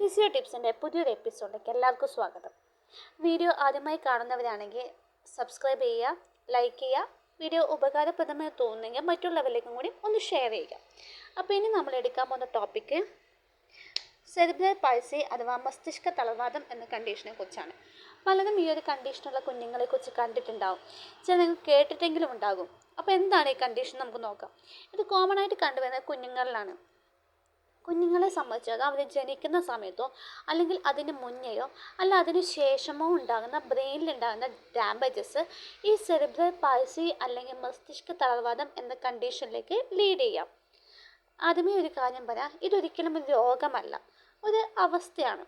Physio ടിപ്സിന്റെ പുതിയൊരു എപ്പിസോഡിലേക്ക് എല്ലാവർക്കും സ്വാഗതം. വീഡിയോ ആദ്യമായി കാണുന്നവരാണെങ്കിൽ സബ്സ്ക്രൈബ് ചെയ്യുക ലൈക്ക് ചെയ്യുക വീഡിയോ ഉപകാരപ്രദമായി തോന്നുന്നെങ്കിൽ മറ്റുള്ളവരിലേക്കും കൂടി ഒന്ന് ഷെയർ ചെയ്യുക. അപ്പോൾ ഇനി നമ്മൾ എടുക്കാൻ പോകുന്ന ടോപ്പിക്ക് സെറിബ്രൽ പൾസി അഥവാ മസ്തിഷ്ക തളർവാദം എന്ന കണ്ടീഷനെ കുറിച്ചാണ്. പലരും ഈ ഒരു കണ്ടീഷനുള്ള കുഞ്ഞുങ്ങളെ കുറിച്ച് കണ്ടിട്ടുണ്ടാവും. ചില നിങ്ങൾ കേട്ടിട്ടെങ്കിലും ഉണ്ടാകും. അപ്പോൾ എന്താണ് ഈ കണ്ടീഷൻ നമുക്ക് നോക്കാം. ഇത് കോമൺ ആയിട്ട് കണ്ടുവരുന്നത് കുഞ്ഞുങ്ങളിലാണ്. കുഞ്ഞുങ്ങളെ സംബന്ധിച്ച് അവർ ജനിക്കുന്ന സമയത്തോ അല്ലെങ്കിൽ അതിന് മുന്നെയോ അല്ല അതിന് ശേഷമോ ഉണ്ടാകുന്ന ബ്രെയിനിൽ ഉണ്ടാകുന്ന ഡാമേജസ് ഈ സെറിബ്രൽ പാൾസി അല്ലെങ്കിൽ മസ്തിഷ്ക തളർവാദം എന്ന കണ്ടീഷനിലേക്ക് ലീഡ് ചെയ്യാം. ആദ്യമേ ഒരു കാര്യം പറയാം. ഇതൊരിക്കലും ഒരു രോഗമല്ല. ഒരു അവസ്ഥയാണ്.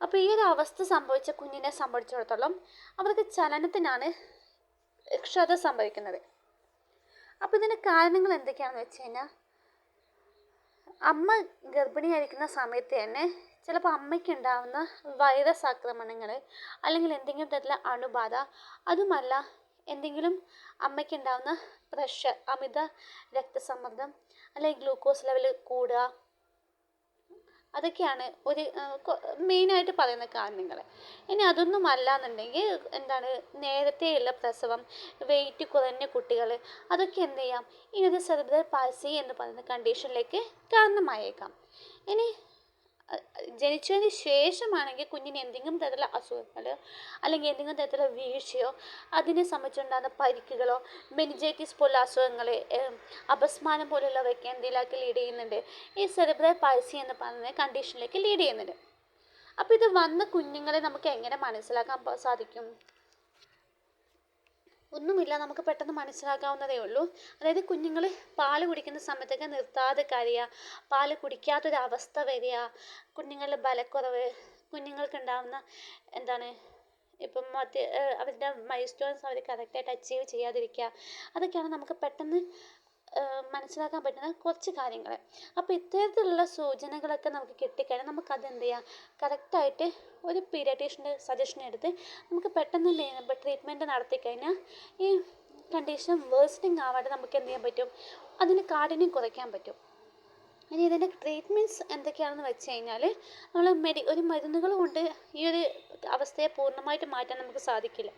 അപ്പോൾ ഈ ഒരു അവസ്ഥ സംഭവിച്ച കുഞ്ഞിനെ സംബന്ധിച്ചിടത്തോളം അവർക്ക് ചലനത്തിനാണ് ക്ഷത സംഭവിക്കുന്നത്. അപ്പോൾ ഇതിന്റെ കാരണങ്ങൾ എന്തൊക്കെയാണെന്ന് വെച്ച് കഴിഞ്ഞാൽ അമ്മ ഗർഭിണിയായിരിക്കുന്ന സമയത്ത് തന്നെ ചിലപ്പോൾ അമ്മയ്ക്കുണ്ടാവുന്ന വൈറസ് ആക്രമണങ്ങൾ അല്ലെങ്കിൽ എന്തെങ്കിലും തരത്തിലുള്ള അണുബാധ അതുമല്ല എന്തെങ്കിലും അമ്മയ്ക്കുണ്ടാവുന്ന പ്രഷർ അമിത രക്തസമ്മർദ്ദം അല്ലെങ്കിൽ ഗ്ലൂക്കോസ് ലെവൽ കൂടുക അതൊക്കെയാണ് ഒരു മെയിനായിട്ട് പറയുന്ന കാരണങ്ങൾ ഇനി അതൊന്നും അല്ല എന്നുണ്ടെങ്കിൽ എന്താണ് നേരത്തെയുള്ള പ്രസവം വെയിറ്റ് കുറഞ്ഞ കുട്ടികൾ അതൊക്കെ എന്ത് ചെയ്യാം? ഈ ഒരു സെറിബ്രൽ പാൾസി എന്ന് പറയുന്ന കണ്ടീഷനിലേക്ക് കാരണമായേക്കാം. ഇനി ജനിച്ചതിന് ശേഷമാണെങ്കിൽ കുഞ്ഞിന് എന്തെങ്കിലും തരത്തിലുള്ള അസുഖങ്ങൾ അല്ലെങ്കിൽ എന്തെങ്കിലും തരത്തിലുള്ള വീഴ്ചയോ അതിനെ സംബന്ധിച്ചുണ്ടാകുന്ന പരിക്കുകളോ മെനിജൈറ്റിസ് പോലുള്ള അസുഖങ്ങൾ അപസ്മാനം പോലുള്ളവയൊക്കെ എന്തെങ്കിലുമൊക്കെ ലീഡ് ചെയ്യുന്നുണ്ട്. ഈ സെറിബ്രൽ പാൾസി എന്ന് പറയുന്ന കണ്ടീഷനിലേക്ക് ലീഡ് ചെയ്യുന്നുണ്ട്. അപ്പോൾ ഇത് വന്ന കുഞ്ഞുങ്ങളെ നമുക്ക് എങ്ങനെ മനസ്സിലാക്കാൻ സാധിക്കും? ഒന്നുമില്ല നമുക്ക് പെട്ടെന്ന് മനസ്സിലാക്കാവുന്നതേ ഉള്ളൂ. അതായത് കുഞ്ഞുങ്ങൾ പാൽ കുടിക്കുന്ന സമയത്തൊക്കെ നിർത്താതെ കരയുക പാൽ കുടിക്കാത്തൊരവസ്ഥ വരിക കുഞ്ഞുങ്ങളുടെ ബലക്കുറവ് കുഞ്ഞുങ്ങൾക്കുണ്ടാവുന്ന എന്താണ് ഇപ്പം മറ്റ് അവരുടെ മൈൽ സ്റ്റോൺസ് അവർ കറക്റ്റായിട്ട് അച്ചീവ് ചെയ്യാതിരിക്കുക അതൊക്കെയാണ് നമുക്ക് പെട്ടെന്ന് മനസ്സിലാക്കാൻ പറ്റുന്ന കുറച്ച് കാര്യങ്ങൾ അപ്പോൾ ഇത്തരത്തിലുള്ള സൂചനകളൊക്കെ നമുക്ക് കിട്ടിക്കഴിഞ്ഞാൽ നമുക്കത് എന്ത് ചെയ്യാം കറക്റ്റായിട്ട് ഒരു പീഡിയാട്രീഷ്യന്റെ സജഷൻ എടുത്ത് നമുക്ക് പെട്ടെന്ന് ട്രീറ്റ്മെന്റ് നടത്തിക്കഴിഞ്ഞാൽ ഈ കണ്ടീഷൻ വേഴ്സ്റ്റിംഗ് ആവാതെ നമുക്ക് എന്ത് ചെയ്യാൻ പറ്റും? അതിന് കാഠിന്യം കുറയ്ക്കാൻ പറ്റും. ഇനി ഇതിന്റെ ട്രീറ്റ്മെന്റ്സ് എന്തൊക്കെയാണെന്ന് വെച്ച് കഴിഞ്ഞാൽ നമ്മൾ മെഡി ഒരു മരുന്നുകൾ കൊണ്ട് ഈ ഒരു അവസ്ഥയെ പൂർണമായിട്ട് മാറ്റാൻ നമുക്ക് സാധിക്കില്ല.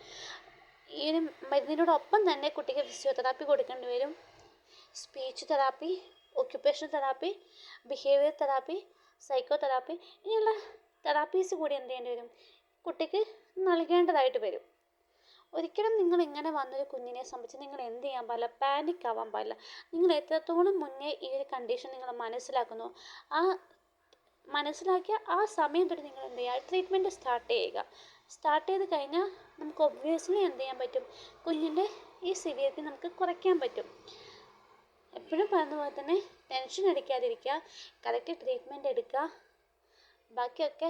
ഈ ഒരു മരുന്നിനോടൊപ്പം തന്നെ കുട്ടിക്ക് ഫിസിയോതെറാപ്പി കൊടുക്കേണ്ടി വരും. Speech therapy occupational therapy behaviour therapy psycho therapy ഇങ്ങനെയുള്ള തെറാപ്പീസ് കൂടി എന്ത് ചെയ്യേണ്ടി വരും? കുട്ടിക്ക് നൽകേണ്ടതായിട്ട് വരും. ഒരിക്കലും നിങ്ങൾ ഇങ്ങനെ വന്നൊരു കുഞ്ഞിനെ സംബന്ധിച്ച് നിങ്ങൾ എന്ത് ചെയ്യാൻ പാടില്ല പാനിക് ആവാൻ പാടില്ല. നിങ്ങൾ എത്രത്തോളം മുന്നേ ഈ ഒരു കണ്ടീഷൻ നിങ്ങൾ മനസ്സിലാക്കുന്നു ആ മനസ്സിലാക്കിയ ആ സമയം തൊട്ട് നിങ്ങൾ എന്ത് ചെയ്യുക? ട്രീറ്റ്മെന്റ് സ്റ്റാർട്ട് ചെയ്യുക. സ്റ്റാർട്ട് ചെയ്ത് കഴിഞ്ഞാൽ നമുക്ക് ഒബ്വിയസ്ലി എന്ത് ചെയ്യാൻ പറ്റും? കുഞ്ഞിന്റെ ഈ സിവിയറിറ്റി നമുക്ക് കുറയ്ക്കാൻ പറ്റും. എപ്പോഴും പറയുന്ന പോലെ തന്നെ ടെൻഷൻ അടിക്കാതിരിക്കുക കറക്റ്റ് ട്രീറ്റ്മെന്റ് എടുക്കുക. ബാക്കിയൊക്കെ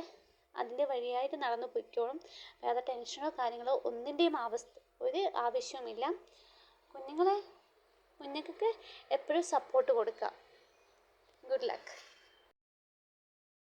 അതിന്റെ വഴിയായിട്ട് നടന്നു പൊയ്ക്കോളും. വേറെ ടെൻഷനോ കാര്യങ്ങളോ ഒന്നിന്റെയും അവസ്ഥ ഒരു ആവശ്യവുമില്ല. കുഞ്ഞുങ്ങളെ കുഞ്ഞുങ്ങൾക്ക് എപ്പോഴും സപ്പോർട്ട് കൊടുക്കുക. Good luck